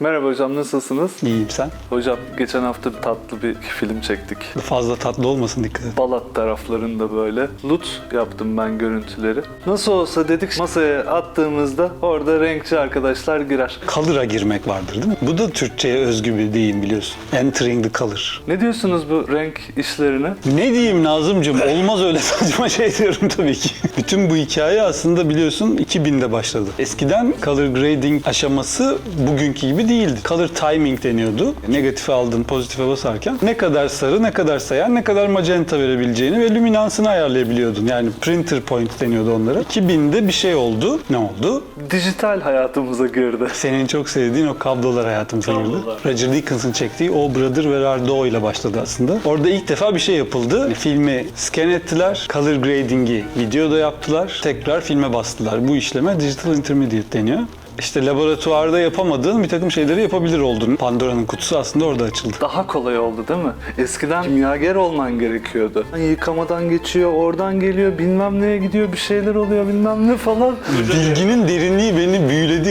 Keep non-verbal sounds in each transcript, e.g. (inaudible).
Merhaba hocam nasılsınız? İyiyim sen. Hocam geçen hafta tatlı bir film çektik. Fazla tatlı olmasın dikkat et. Balat taraflarında böyle. Lut yaptım ben görüntüleri. Nasıl olsa dedik masaya attığımızda orada renkçi arkadaşlar girer. Color'a girmek vardır değil mi? Bu da Türkçe'ye özgü bir deyim biliyorsun. Entering the color. Ne diyorsunuz bu renk işlerine? Ne diyeyim Nazımcığım? Olmaz öyle (laughs) saçma şey diyorum tabii ki. (laughs) Bütün bu hikaye aslında biliyorsun 2000'de başladı. Eskiden color grading aşaması bugünkü gibi değildi. Color timing deniyordu. Negatife aldın, pozitife basarken ne kadar sarı, ne kadar sayan, ne kadar magenta verebileceğini ve lüminansını ayarlayabiliyordun. Yani printer point deniyordu onlara. 2000'de bir şey oldu. Ne oldu? Dijital hayatımıza girdi. Senin çok sevdiğin o kablolar hayatımıza girdi. Kablolar. Roger Deakens'ın çektiği O Brother Where Art Thou ile başladı aslında. Orada ilk defa bir şey yapıldı. Yani filmi scan ettiler, color grading'i videoda yaptılar, tekrar filme bastılar. Bu işleme Digital Intermediate deniyor. İşte laboratuvarda yapamadığın bir takım şeyleri yapabilir oldun. Pandora'nın kutusu aslında orada açıldı. Daha kolay oldu değil mi? Eskiden kimyager olman gerekiyordu. Yıkamadan geçiyor, oradan geliyor, bilmem neye gidiyor, bir şeyler oluyor, bilmem ne falan. Bilginin derinliği beni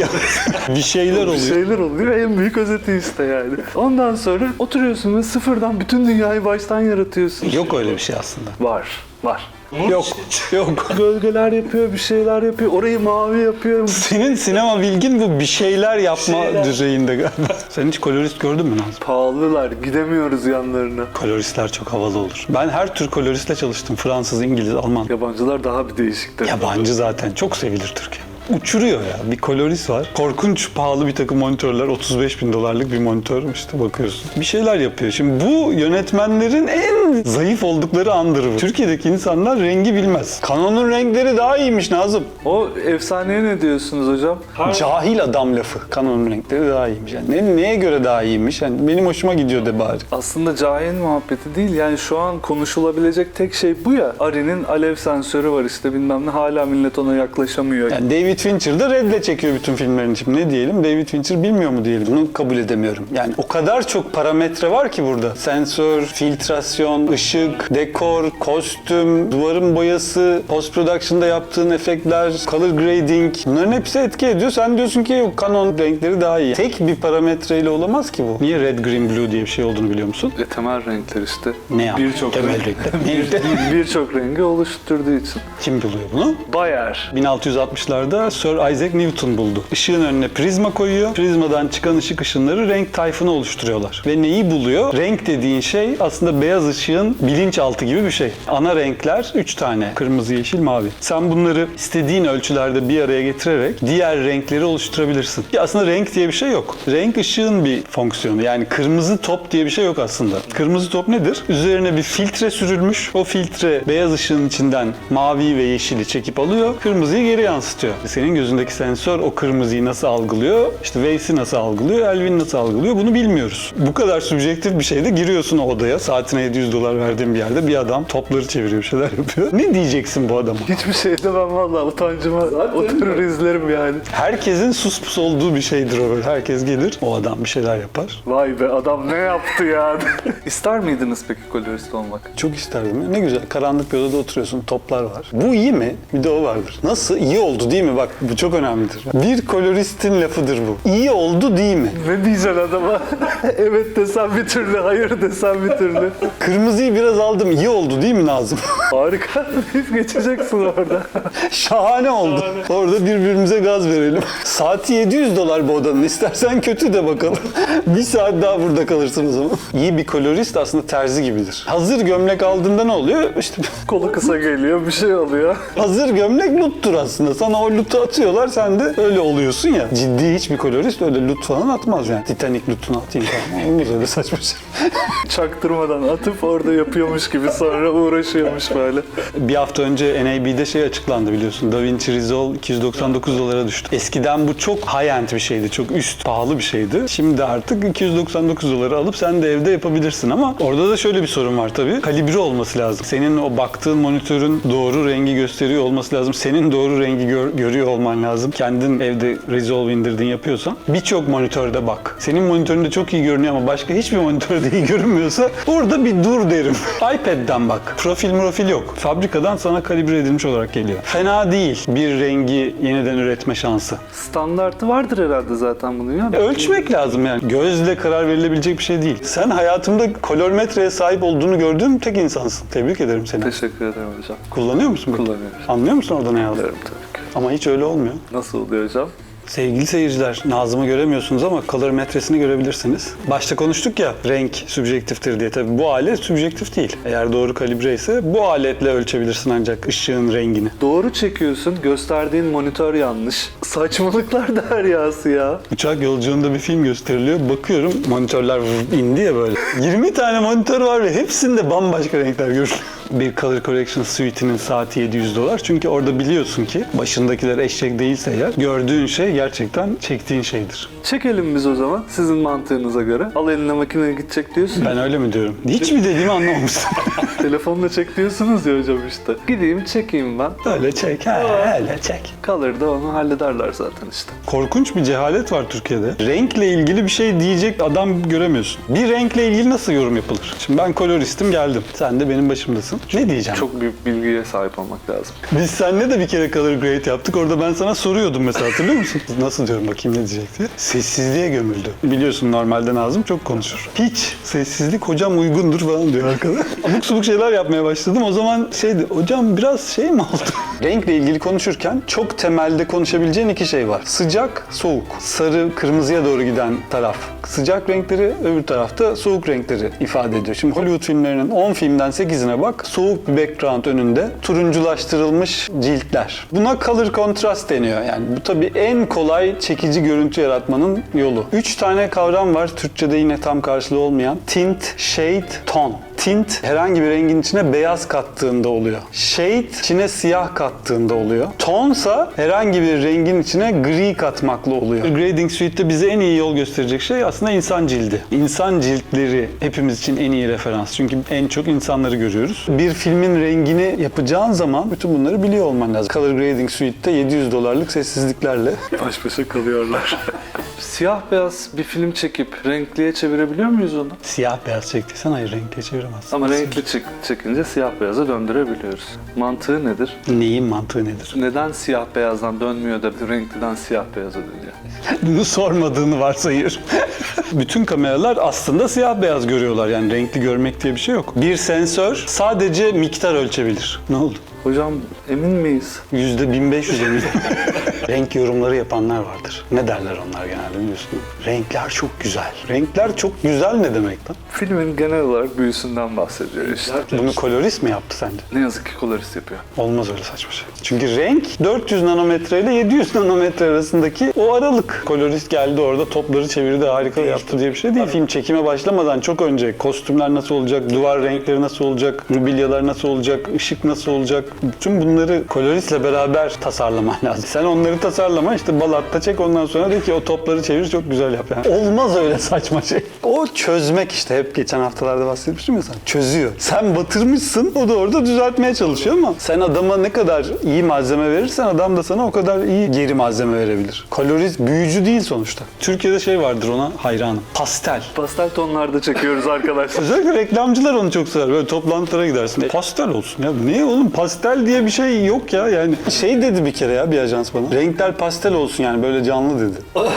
ya. bir şeyler Bir oluyor. şeyler oluyor. En büyük özeti işte yani. Ondan sonra oturuyorsun ve sıfırdan bütün dünyayı baştan yaratıyorsun. Yok öyle bir şey aslında. Var. Var. Yok. Yok. (laughs) Gölgeler yapıyor, bir şeyler yapıyor. Orayı mavi yapıyor. Senin sinema bilgin bu bir şeyler yapma şeyler. düzeyinde galiba. Sen hiç kolorist gördün mü Nazım? Pahalılar. Gidemiyoruz yanlarına. Koloristler çok havalı olur. Ben her tür koloristle çalıştım. Fransız, İngiliz, Alman. Yabancılar daha bir değişiktir. Yabancı zaten çok sevilir Türkiye. Uçuruyor ya. Bir kolorist var. Korkunç pahalı bir takım monitörler. 35 bin dolarlık bir monitör işte bakıyorsun. Bir şeyler yapıyor. Şimdi bu yönetmenlerin en zayıf oldukları andır bu. Türkiye'deki insanlar rengi bilmez. Canon'un renkleri daha iyiymiş Nazım. O efsaneye ne diyorsunuz hocam? Cahil adam lafı. Canon'un renkleri daha iyiymiş. Yani ne, neye göre daha iyiymiş? Yani benim hoşuma gidiyor de bari. Aslında cahil muhabbeti değil. Yani şu an konuşulabilecek tek şey bu ya. Ari'nin alev sensörü var işte bilmem ne. Hala millet ona yaklaşamıyor. Yani David Fincher de redle çekiyor bütün filmlerini. Şimdi ne diyelim? David Fincher bilmiyor mu diyelim? Bunu kabul edemiyorum. Yani o kadar çok parametre var ki burada. Sensör, filtrasyon, ışık, dekor, kostüm, duvarın boyası, post production'da yaptığın efektler, color grading. Bunların hepsi etki ediyor. Sen diyorsun ki yok Canon renkleri daha iyi. Tek bir parametreyle olamaz ki bu. Niye red, green, blue diye bir şey olduğunu biliyor musun? E, temel renkler işte. Ne yani? Birçok Temel renk- renkler. (laughs) Bir- Birçok rengi oluşturduğu için. Kim buluyor bunu? Bayer. 1660'larda Sir Isaac Newton buldu. Işığın önüne prizma koyuyor. Prizmadan çıkan ışık ışınları renk tayfını oluşturuyorlar. Ve neyi buluyor? Renk dediğin şey aslında beyaz ışığın bilinçaltı gibi bir şey. Ana renkler 3 tane. Kırmızı, yeşil, mavi. Sen bunları istediğin ölçülerde bir araya getirerek diğer renkleri oluşturabilirsin. Ya aslında renk diye bir şey yok. Renk ışığın bir fonksiyonu. Yani kırmızı top diye bir şey yok aslında. Kırmızı top nedir? Üzerine bir filtre sürülmüş. O filtre beyaz ışığın içinden mavi ve yeşili çekip alıyor. Kırmızıyı geri yansıtıyor. Senin gözündeki sensör o kırmızıyı nasıl algılıyor? İşte Wave'i nasıl algılıyor? Elvin nasıl algılıyor? Bunu bilmiyoruz. Bu kadar subjektif bir şeyde giriyorsun o odaya. Saatine 700 dolar verdiğin bir yerde bir adam topları çeviriyor, bir şeyler yapıyor. Ne diyeceksin bu adama? Hiçbir şey demem valla utancıma oturur izlerim yani. Herkesin sus pus olduğu bir şeydir o böyle. Herkes gelir, o adam bir şeyler yapar. Vay be adam ne yaptı ya? (laughs) İster miydiniz peki kolorist olmak? Çok isterdim. Ne güzel. Karanlık bir odada oturuyorsun. Toplar var. Bu iyi mi? Bir de o vardır. Nasıl? İyi oldu değil mi? Bak bu çok önemlidir. Bir koloristin lafıdır bu. İyi oldu değil mi? Ne diyeceksin adama? (laughs) evet desem bir türlü, hayır desem bir türlü. Kırmızıyı biraz aldım. İyi oldu değil mi Nazım? (laughs) Harika. Deyip geçeceksin orada. Şahane oldu. Orada birbirimize gaz verelim. Saati 700 dolar bu odanın. İstersen kötü de bakalım. (laughs) bir saat daha burada kalırsın o zaman. İyi bir kolorist aslında terzi gibidir. Hazır gömlek aldığında ne oluyor? İşte Kolu kısa geliyor, bir şey oluyor. Hazır gömlek luttur aslında. Sana o lutu atıyorlar sen de öyle oluyorsun ya. Ciddi hiçbir kolorist öyle lut falan atmaz yani. Titanic lutunu atayım falan. Olmaz öyle saçma şey. (laughs) Çaktırmadan atıp orada yapıyormuş gibi sonra uğraşıyormuş böyle. Bir hafta önce NAB'de şey açıklandı biliyorsun. DaVinci Resolve 299 dolara düştü. Eskiden bu çok high-end bir şeydi. Çok üst pahalı bir şeydi. Şimdi artık 299 dolara alıp sen de evde yapabilirsin ama orada da şöyle bir sorun var tabii. Kalibre olması lazım. Senin o baktığın monitörün doğru rengi gösteriyor olması lazım. Senin doğru rengi gör- görüyor biliyor olman lazım. Kendin evde Resolve indirdin yapıyorsan birçok monitörde bak. Senin monitöründe çok iyi görünüyor ama başka hiçbir monitörde (laughs) iyi görünmüyorsa orada bir dur derim. (laughs) iPad'den bak. Profil profil yok. Fabrikadan sana kalibre edilmiş olarak geliyor. Fena değil bir rengi yeniden üretme şansı. Standartı vardır herhalde zaten bunun ya. Ölçmek lazım yani. Gözle karar verilebilecek bir şey değil. Sen hayatımda kolorimetreye sahip olduğunu gördüğüm tek insansın. Tebrik ederim seni. Teşekkür ederim hocam. Kullanıyor musun? Kullanıyorum. Anlıyor musun orada ne yazdığını? Biliyorum tabii ki. Ama hiç öyle olmuyor. Nasıl oluyor hocam? Sevgili seyirciler, Nazım'ı göremiyorsunuz ama kalorimetresini görebilirsiniz. Başta konuştuk ya renk sübjektiftir diye. Tabii bu alet sübjektif değil. Eğer doğru kalibre ise bu aletle ölçebilirsin ancak ışığın rengini. Doğru çekiyorsun, gösterdiğin monitör yanlış. Saçmalıklar deryası ya. Uçak yolculuğunda bir film gösteriliyor. Bakıyorum monitörler indi ya böyle. 20 tane monitör var ve hepsinde bambaşka renkler görünüyor. Bir Color Correction Suite'inin saati 700 dolar. Çünkü orada biliyorsun ki başındakiler eşek değilse eğer gördüğün şey gerçekten çektiğin şeydir. Çekelim biz o zaman sizin mantığınıza göre. Al eline makineye gidecek diyorsun. Ben öyle mi diyorum? Hiç mi dediğimi anlamamışsın. (laughs) Telefonla çek diyorsunuz ya hocam işte. Gideyim çekeyim ben. öyle çek, ha, öyle çek. Kalır da onu hallederler zaten işte. Korkunç bir cehalet var Türkiye'de. Renkle ilgili bir şey diyecek adam göremiyorsun. Bir renkle ilgili nasıl yorum yapılır? Şimdi ben koloristim geldim. Sen de benim başımdasın. Ne diyeceğim? Çok büyük bilgiye sahip olmak lazım. Biz seninle de bir kere color grade yaptık. Orada ben sana soruyordum mesela hatırlıyor musun? (laughs) Nasıl diyorum bakayım ne diyecek diye. Sessizliğe gömüldü. Biliyorsun normalde Nazım çok konuşur. Hiç sessizlik hocam uygundur falan diyor arkada. (laughs) Abuk subuk şeyler yapmaya başladım. O zaman şeydi hocam biraz şey mi oldu? (laughs) Renkle ilgili konuşurken çok temelde konuşabileceğin iki şey var. Sıcak, soğuk. Sarı, kırmızıya doğru giden taraf. Sıcak renkleri, öbür tarafta soğuk renkleri ifade ediyor. Şimdi Hollywood filmlerinin 10 filmden 8'ine bak. Soğuk bir background önünde turunculaştırılmış ciltler. Buna color contrast deniyor. Yani bu tabii en kolay çekici görüntü yaratmanın yolu. 3 tane kavram var Türkçe'de yine tam karşılığı olmayan. Tint, shade, tone. Tint herhangi bir rengin içine beyaz kattığında oluyor. Shade içine siyah kattığında oluyor. Tonsa herhangi bir rengin içine gri katmakla oluyor. Grading Suite'de bize en iyi yol gösterecek şey aslında insan cildi. İnsan ciltleri hepimiz için en iyi referans. Çünkü en çok insanları görüyoruz. Bir filmin rengini yapacağın zaman bütün bunları biliyor olman lazım. Color Grading Suite'de 700 dolarlık sessizliklerle Baş başa kalıyorlar. (laughs) Siyah beyaz bir film çekip renkliye çevirebiliyor muyuz onu? siyah beyaz çektiysen hayır renkle çeviremezsin. Ama renkli çık çekince siyah beyaza döndürebiliyoruz. Mantığı nedir? Neyin mantığı nedir? Neden siyah beyazdan dönmüyor da renkliden siyah beyaza dönüyor? (laughs) Bunu sormadığını varsayır. (laughs) Bütün kameralar aslında siyah beyaz görüyorlar. Yani renkli görmek diye bir şey yok. Bir sensör sadece miktar ölçebilir. Ne oldu? Hocam emin miyiz? Yüzde 1500 emin. (laughs) Renk yorumları yapanlar vardır. Ne derler onlar genelde biliyorsun? Renkler çok güzel. Renkler çok güzel ne demek lan? Filmin genel olarak büyüsünden bahsediyor işte. Bunu kolorist mi yaptı sence? Ne yazık ki kolorist yapıyor. Olmaz öyle saçma şey. Çünkü renk 400 nanometre ile 700 nanometre arasındaki o aralık. Kolorist geldi orada topları çevirdi harika yaptı diye bir şey değil. Film çekime başlamadan çok önce kostümler nasıl olacak, duvar renkleri nasıl olacak, mobilyalar nasıl olacak, ışık nasıl olacak. Bütün bunları koloristle beraber tasarlaman lazım. Sen onları tasarlama işte balatta çek ondan sonra de ki o topları çevir çok güzel yap yani. Olmaz öyle saçma şey. O çözmek işte hep geçen haftalarda bahsetmiştim ya sen. Çözüyor. Sen batırmışsın o da orada düzeltmeye çalışıyor ama sen adama ne kadar iyi malzeme verirsen adam da sana o kadar iyi geri malzeme verebilir. Kolorist büyücü değil sonuçta. Türkiye'de şey vardır ona hayranım. Pastel. Pastel tonlarda çekiyoruz arkadaşlar. (laughs) Özellikle reklamcılar onu çok sever. Böyle toplantılara gidersin. Pastel olsun ya. Ne oğlum pastel diye bir şey yok ya yani. Şey dedi bir kere ya bir ajans bana. Renkler pastel olsun yani böyle canlı dedi. (laughs)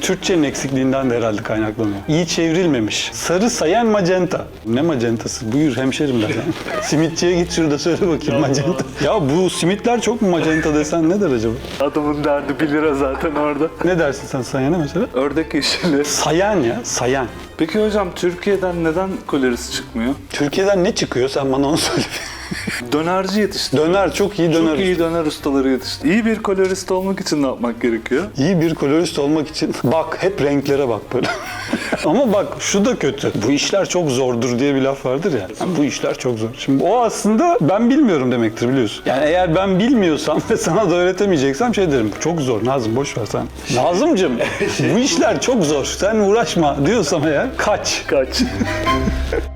Türkçenin eksikliğinden de herhalde kaynaklanıyor. İyi çevrilmemiş. Sarı sayan magenta. Ne magentası? Buyur hemşerim der yani. (laughs) Simitçiye git şurada söyle bakayım magenta. Ya bu simitler çok mu magenta desen ne der acaba? Adamın derdi 1 lira zaten orada. Ne dersin sen sayana mesela? Ördek yeşili. Sayan ya, sayan. Peki hocam Türkiye'den neden kolorist çıkmıyor? Türkiye'den ne çıkıyor sen bana onu söyle. Dönerci yetişti. Döner çok iyi döner. Çok iyi döner ustaları yetişti. İyi bir kolorist olmak için ne yapmak gerekiyor? İyi bir kolorist olmak için bak hep renklere bak böyle. Ama bak şu da kötü. Bu işler çok zordur diye bir laf vardır ya. Yani bu işler çok zor. Şimdi o aslında ben bilmiyorum demektir biliyorsun. Yani eğer ben bilmiyorsam (laughs) ve sana da öğretemeyeceksem şey derim. Çok zor Nazım boş ver sen. Nazımcığım (laughs) bu işler çok zor. Sen uğraşma diyorsam eğer kaç. Kaç. (laughs)